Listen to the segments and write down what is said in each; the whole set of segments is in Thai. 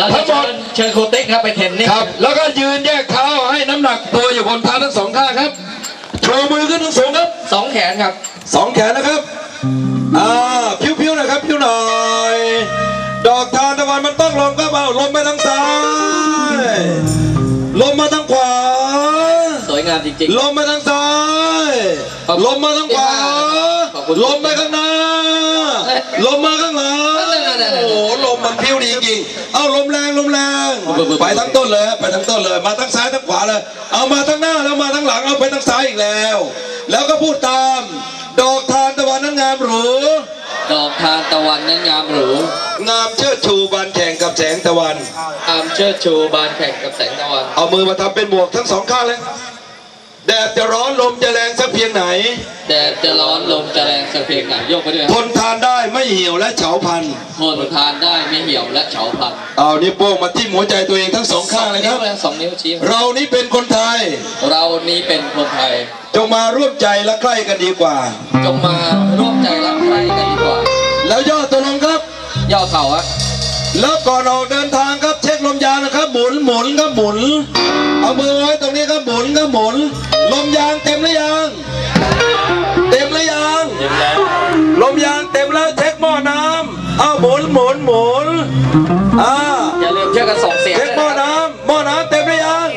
ทั้งหมดเชิญโคติกครับไปเทนนี่ครับ แล้วก็ยืนแยกเท้าให้น้ำหนักตัวอยู่บนเท้าทั้งสองข้างครับชูมือขึ้นสูงครับสองแขนครับสองแขนนะครับอ่าพิ้วๆนะครับพิ้วหน่อย ดอกทานตะวันมันต้องลมก็เอาลมไปทางซ้ายลมมาทางขวา สวยงามจริงๆลมมาทางซ้ายลมมาทางขวาลมไปข้างหน้าลมมาข้างหลังโอ้โห มันพิ้วดีจริง เอาลมแรงลมแรง ไปทั้งต้นเลยไปทั้งต้นเลย มาทั้งซ้ายทั้งขวาเลย เอามาทั้งหน้าแล้วมาทั้งหลังเอาไปทั้งซ้ายอีกแล้ว แล้วก็พูดตาม ดอกทานตะวันนั้นงามหรูดอกทานตะวันนั้นงามหรูงามเชิดชูบานแข่งกับแสงตะวันงามเชิดชูบานแข่งกับแสงตะวัน เอามือมาทำเป็นหมวกทั้งสองข้างเลยแดดจะร้อนลมจะแรง พียงไหนแต่จะร้อนลมจะแรงสะเพียงไหนโยกไปด้วยทนทานได้ไม่เหี่ยวและเฉาพันทนทานได้ไม่เหี่ยวและเฉาพันเอานี้โป้งมาที่หัวใจตัวเองทั้งสองข้างเลยครับสองนิ้วชี้เรานี้เป็นคนไทย เรานี้เป็นคนไทย จงมาร่วมใจและใกล้กันดีกว่า จงมาร่วมใจและใกล้กันดีกว่า แล้วย่อตัวลงครับ ย่อเข่าอะแล้วก่อนออกเดินทางครับเช็คลมยางนะครับหมุนหมุนครับหมุน เอามือไว้ตรงนี้ครับหมุนครับหมุน ลมยางเต็มหรือยัง ลมยางเต็มแล้วเช็คหม้อน้ำเอาหมุนหมุนหมุนอ่าอย่าลืมเช็คกันสองเสียงเช็คหม้อน้ำหม้อน้ำเต็มหรือยัง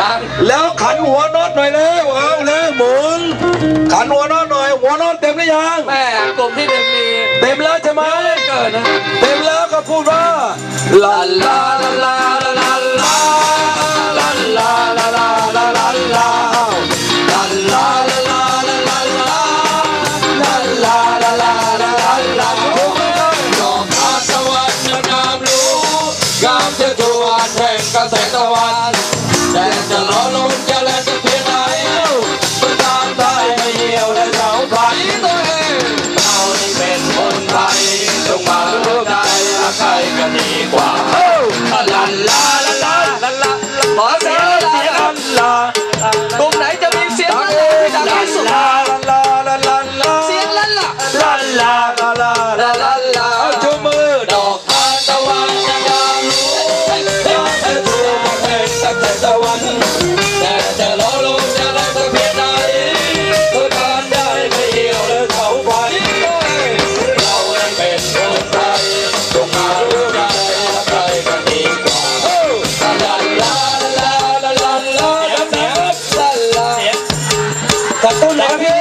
ยังแล้วขันหัวน็อตหน่อยเลยเอาเลยหมุนขันหัวน็อตหน่อยหัวน็อตเต็มหรือยังแม่กลุ่มที่เนึ่มีเต็มแล้วใช่ไหมเกิดนะเต็มแล้วก็พูดว่าลาลาลาลาลา งามจะจวนแห่งกระแสตะวันแดดจะร้อนลมจะแรงจะเพียงไหนเมื่อตามได้ไม่เหี่ยวและเสาไฟตัวเองเรานี่เป็นคนไทยจงมารู้ใจรักใครกันดีกว่า Kau 边